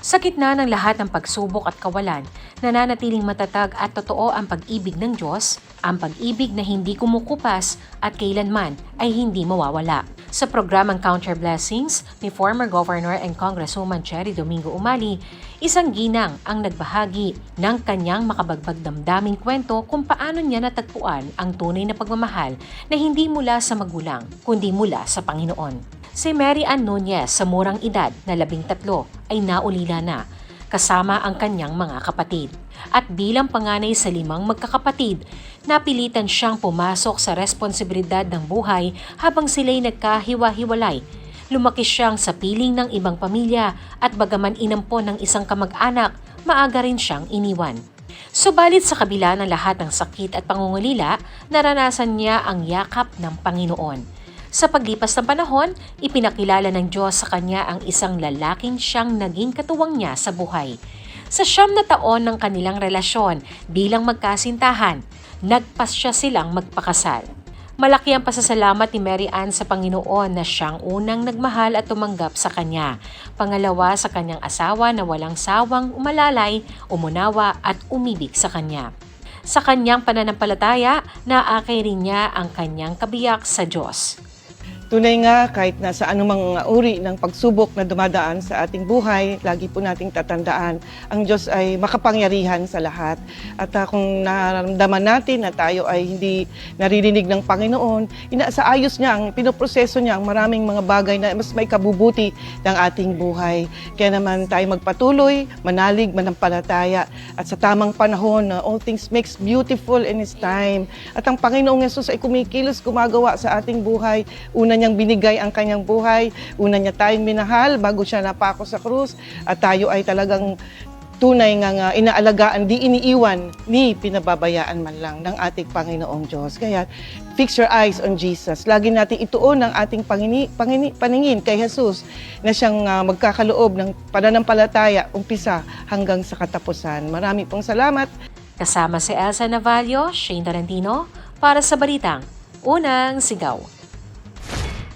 Sa gitna ng lahat ng pagsubok at kawalan, nananatiling matatag at totoo ang pag-ibig ng Diyos, ang pag-ibig na hindi kumukupas at kailanman ay hindi mawawala. Sa programang Counter Blessings ni former Governor and Congresswoman Cherry Domingo Umali, isang ginang ang nagbahagi ng kanyang makabagbag damdaming kwento kung paano niya natagpuan ang tunay na pagmamahal na hindi mula sa magulang, kundi mula sa Panginoon. Si Mary Ann Nunez sa murang edad na labing tatlo ay naulila na kasama ang kanyang mga kapatid. At bilang panganay sa limang magkakapatid, napilitan siyang pumasok sa responsibilidad ng buhay habang sila'y nagkahiwa-hiwalay. Lumaki siyang sa piling ng ibang pamilya at bagaman inampon ng isang kamag-anak, maaga rin siyang iniwan. Subalit sa kabila ng lahat ng sakit at pangungulila, naranasan niya ang yakap ng Panginoon. Sa paglipas ng panahon, ipinakilala ng Diyos sa kanya ang isang lalaking siyang naging katuwang niya sa buhay. Sa siyam na taon ng kanilang relasyon bilang magkasintahan, nagpasya silang magpakasal. Malaki ang pasasalamat ni Mary Ann sa Panginoon na siyang unang nagmahal at tumanggap sa kanya. Pangalawa sa kanyang asawa na walang sawang umalalay, umunawa at umibig sa kanya. Sa kanyang pananampalataya, naakay rin niya ang kanyang kabiyak sa Diyos. Tunay nga kahit na sa anumang uri ng pagsubok na dumadaan sa ating buhay, lagi po nating tatandaan, ang Diyos ay makapangyarihan sa lahat. At ah, kung nararamdaman natin na tayo ay hindi naririnig ng Panginoon, ina sa ayos niya, ang pinoproseso niya ang maraming mga bagay na mas may kabubuti ng ating buhay. Kaya naman tayo magpatuloy, manalig, manampalataya, at sa tamang panahon na all things makes beautiful in His time. At ang Panginoong Yesus ay kumikilos, gumagawa sa ating buhay. Una niyang binigay ang kanyang buhay. Una niya tayong minahal bago siya napako sa krus. At tayo ay talagang tunay nga, nga inaalagaan, di iniiwan, ni pinababayaan man lang ng ating Panginoong Diyos. Kaya fix your eyes on Jesus. Lagi natin ituon ang ating pangini, pangini, paningin kay Jesus na siyang ah, magkakaloob ng pananampalataya umpisa hanggang sa katapusan. Marami pong salamat. Kasama si Elsa Navallo, Shane Tarantino, para sa Balitang Unang Sigaw.